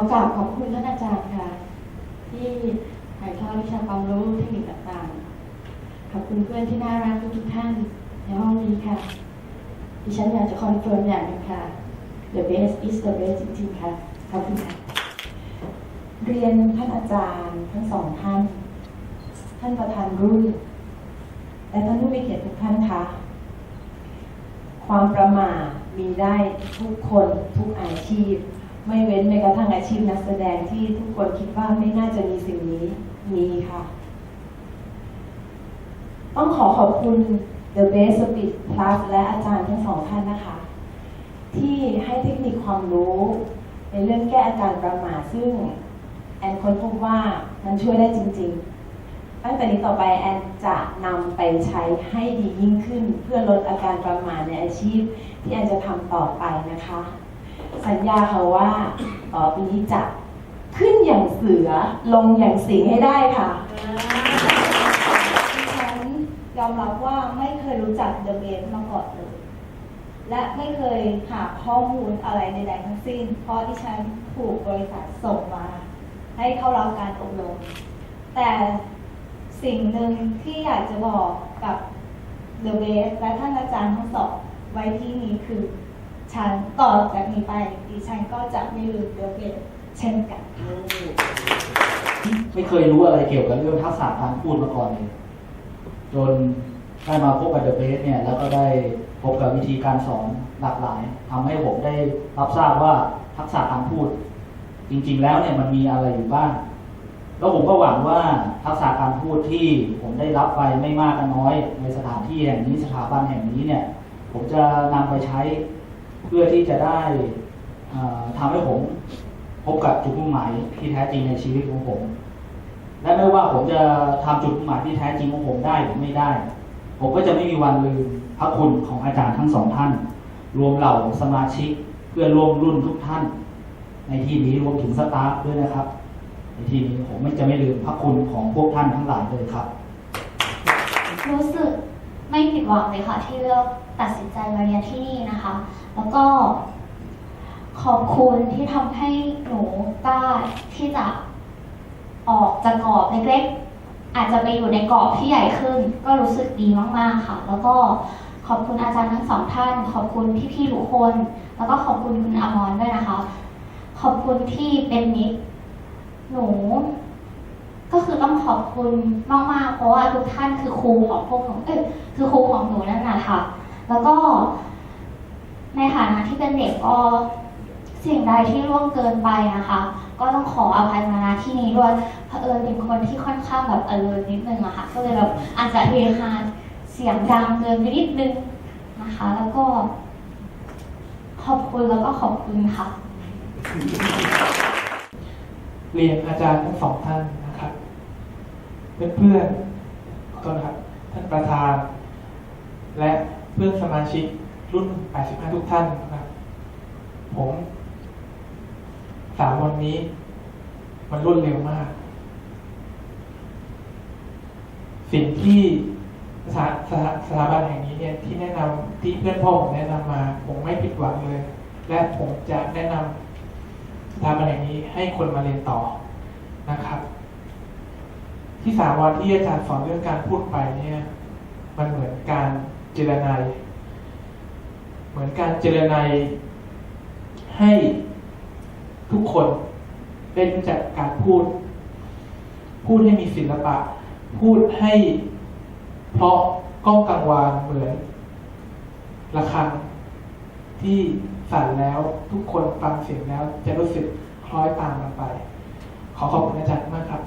ขอกราบขอบคุณท่านอาจารย์ค่ะ ที่ถ่ายทอดวิชาความรู้เทคนิคต่างๆ ขอบคุณเพื่อนที่น่ารักทุกท่านในห้องนี้ค่ะ ดิฉันอยากจะคอนเฟิร์มอย่างนึงค่ะ the best is the best จริงๆค่ะ ขอบคุณค่ะ เรียนท่านอาจารย์ทั้งสองท่าน ท่านประธานรุ่น และท่านผู้มีเกียรติทุกท่านคะความประมาทมีได้ทุกคนทุกอาชีพ ไม่เว้นแม้กระทั่งอาชีพนักแสดงที่ทุกคนคิดว่าไม่น่าจะมีสิ่งนี้มีค่ะ ต้องขอขอบคุณ The Best Speed Plus และอาจารย์ทั้งสองท่านนะคะ ที่ให้เทคนิคความรู้ ในเรื่องแก้อาการประมาทซึ่ง แอนค้นพบว่ามันช่วยได้จริง ๆ ตั้งแต่นี้ต่อไปแอนจะนำไปใช้ให้ดียิ่งขึ้น เพื่อลดอาการประมาทในอาชีพที่แอนจะทำต่อไปนะคะ สัญญาค่ะว่าต่อไปนี้จะขึ้นอย่างเสือลงอย่างสิงให้ได้ค่ะดิฉันยอมรับว่าไม่เคยรู้จักเดอะเบสมาก่อนเลย และไม่เคยหาข้อมูลอะไรใดๆทั้งสิ้น เพราะดิฉันถูกบริษัทส่งมา ให้เข้ารับการอบรม แต่สิ่งหนึ่งที่อยากจะบอกกับเดอะเบสและท่านอาจารย์ทั้งสองไว้ที่นี้คือ ฉันต่อจากนี้ไปดิฉันก็จะไม่ลืมเดอะเบสเช่นกัน ไม่เคยรู้อะไรเกี่ยวกับเรื่องทักษะการพูดมาก่อนเลยจนได้มาพบกับเดอะเบสเนี่ยแล้วก็ได้พบกับวิธีการสอนหลากหลายทำให้ผมได้รับทราบว่าทักษะการพูด จริง ๆ แล้วเนี่ยมันมีอะไรอยู่บ้าง แล้วผมก็หวังว่าทักษะการพูดที่ผมได้รับไปไม่มากก็น้อย ในสถานที่แห่งนี้สถาบันแห่งนี้เนี่ย ผมจะนำไปใช้ เพื่อที่จะได้ทำให้ผมพบกับจุดมุ่งหมายที่แท้จริงในชีวิตของผม และไม่ว่าผมจะทำจุดมุ่งหมายที่แท้จริงของผมได้หรือไม่ได้ ผมก็จะไม่มีวันลืมพระคุณของอาจารย์ทั้งสองท่าน รวมเหล่าสมาชิกเพื่อร่วมรุ่นทุกท่าน ในที่นี้รวมถึงสตาฟด้วยนะครับ ในที่นี้ผมไม่จะไม่ลืมพระคุณของพวกท่านทั้งหลายเลยครับรู้สึก ไม่ผิดหวังเลยค่ะ ที่เลือกตัดสินใจมาเรียนที่นี่นะคะ แล้วก็ขอบคุณที่ทำให้หนูกล้าที่จะออกจากกรอบเล็กๆ อาจจะไปอยู่ในกรอบที่ใหญ่ขึ้น ก็รู้สึกดีมากๆค่ะ แล้วก็ขอบคุณอาจารย์ทั้งสองท่าน ขอบคุณพี่ๆทุกคน แล้วก็ขอบคุณคุณอมรด้วยนะคะ ขอบคุณที่เป็นมิตรหนู คือต้องขอบคุณมากๆ เพราะว่าทุกท่านคือครูของพวกหนูเอ้ยคือครูของหนูนั่นแหละค่ะ แล้วก็ ในฐานะที่เป็นเด็กก็สิ่งใดที่ล่วงเกินไปนะคะ ก็ต้องขออภัยมาณที่นี้ด้วยเผอิญเป็นคนที่ค่อนข้างแบบเออนิดนึงอะค่ะ ก็เลยแบบอาจจะเฮฮาเสียงดังเกินไปนิดนึงนะคะ แล้วก็ ขอบคุณแล้วก็ขอบคุณค่ะ เรียนอาจารย์ทั้งสองท่าน เพื่อนๆขอโทษนะครับ ท่านประธาน และเพื่อนสมาชิกรุ่น 85 ทุกท่านนะครับ ผมสามวันนี้ มันรวดเร็วมาก สิ่งที่สถาสถาสถาบันแห่งนี้เนี่ยที่แนะนำที่เพื่อนพ่อผมแนะนำมา ผมไม่ผิดหวังเลย และผมจะแนะนำสถาบันแห่งนี้ให้คนมาเรียนต่อนะครับ ที่สามวันที่อาจารย์สอนเรื่องการพูดไปเนี่ย มันเหมือนการเจรนายเหมือนการเจรนายให้ทุกคนได้รู้จักการพูด พูดให้มีศิลปะ พูดให้เพราะก้องกังวานเหมือนระฆังที่สั่นแล้วทุกคนฟังเสียงแล้ว จะรู้สึกคล้อยตามมันไป ขอขอบคุณอาจารย์มากครับ